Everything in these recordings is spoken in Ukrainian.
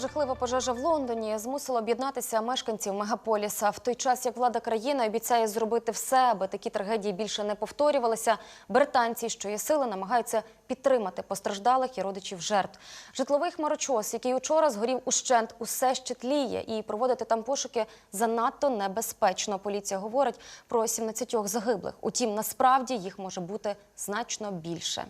Жахлива пожежа в Лондоні змусила об'єднатися мешканців мегаполіса. В той час, як влада країни обіцяє зробити все, аби такі трагедії більше не повторювалися, британці, що є сили, намагаються підтримати постраждалих і родичів жертв. Житловий хмарочос, який учора згорів ущент, усе ще тліє, і проводити там пошуки занадто небезпечно. Поліція говорить про 17 загиблих. Утім, насправді їх може бути значно більше.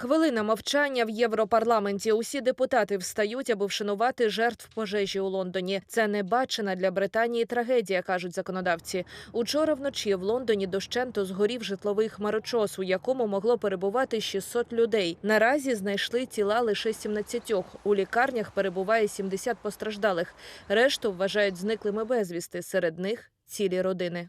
Хвилина мовчання в Європарламенті. Усі депутати встають, аби вшанувати жертв пожежі у Лондоні. Це небачена для Британії трагедія, кажуть законодавці. Учора вночі в Лондоні дощенто згорів житловий хмарочос, у якому могло перебувати 600 людей. Наразі знайшли тіла лише 17. У лікарнях перебуває 70 постраждалих. Решту вважають зниклими безвісти. Серед них цілі родини.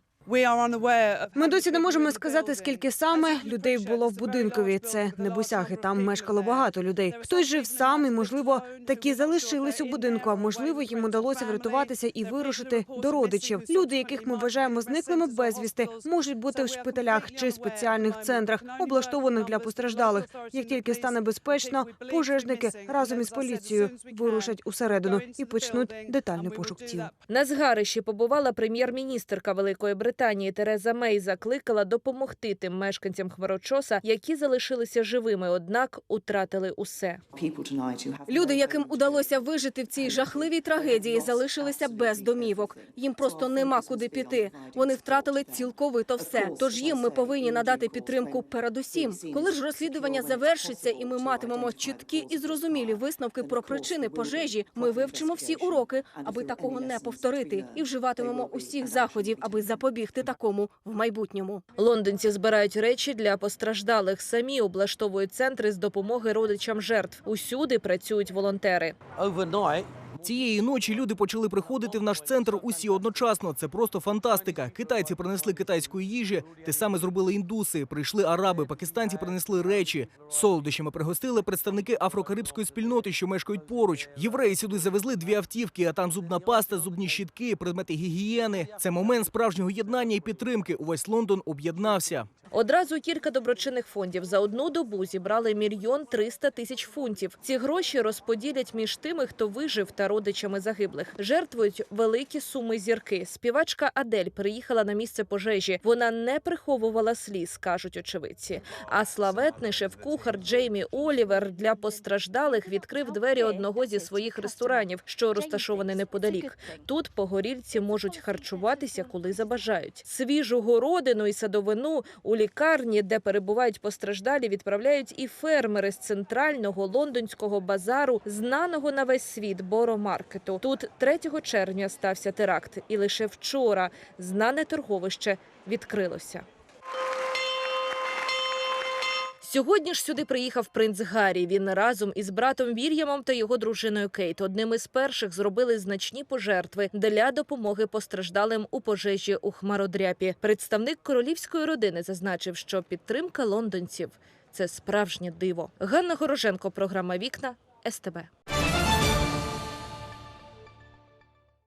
Ми досі не можемо сказати, скільки саме людей було в будинкові. Це небосяги. Там мешкало багато людей. Хтось жив сам, і можливо, такі залишились у будинку. А можливо, їм удалося врятуватися і вирушити до родичів. Люди, яких ми вважаємо зниклими безвісти, можуть бути в шпиталях чи спеціальних центрах, облаштованих для постраждалих. Як тільки стане безпечно, пожежники разом із поліцією вирушать усередину і почнуть детальний пошук тіл. На згарищі побувала прем'єр-міністерка Великої Британії Тереза Мей. Закликала допомогти тим мешканцям хмарочоса, які залишилися живими, однак утратили усе. Люди, яким удалося вижити в цій жахливій трагедії, залишилися без домівок. Їм просто нема куди піти. Вони втратили цілковито все. Тож їм ми повинні надати підтримку передусім. Коли ж розслідування завершиться, і ми матимемо чіткі і зрозумілі висновки про причини пожежі, ми вивчимо всі уроки, аби такого не повторити, і вживатимемо усіх заходів, аби запобігти такому в майбутньому. Лондонці збирають речі для постраждалих. Самі облаштовують центри з допомоги родичам жертв. Усюди працюють волонтери. Цієї ночі люди почали приходити в наш центр усі одночасно. Це просто фантастика. Китайці принесли китайської їжі, те саме зробили індуси. Прийшли араби, пакистанці принесли речі. Солодощами пригостили представники афрокарибської спільноти, що мешкають поруч. Євреї сюди завезли дві автівки, а там зубна паста, зубні щітки, предмети гігієни. Це момент справжнього єднання і підтримки. Увесь Лондон об'єднався. Одразу кілька доброчинних фондів за одну добу зібрали мільйон триста тисяч фунтів. Ці гроші розподілять між тими, хто вижив та родичами загиблих. Жертвують великі суми зірки. Співачка Адель приїхала на місце пожежі. Вона не приховувала сліз, кажуть очевидці. А славетний шеф-кухар Джеймі Олівер для постраждалих відкрив двері одного зі своїх ресторанів, що розташований неподалік. Тут погорільці можуть харчуватися, коли забажають. Свіжу городину і садовину у лікарні, де перебувають постраждалі, відправляють і фермери з центрального лондонського базару, знаного на весь світ Боромаркету. Тут 3 червня стався теракт, і лише вчора знане торговище відкрилося. Сьогодні ж сюди приїхав принц Гаррі. Він разом із братом Вільямом та його дружиною Кейт одним із перших зробили значні пожертви для допомоги постраждалим у пожежі у хмародряпі. Представник королівської родини зазначив, що підтримка лондонців це справжнє диво. Ганна Гороженко, програма Вікна СТБ.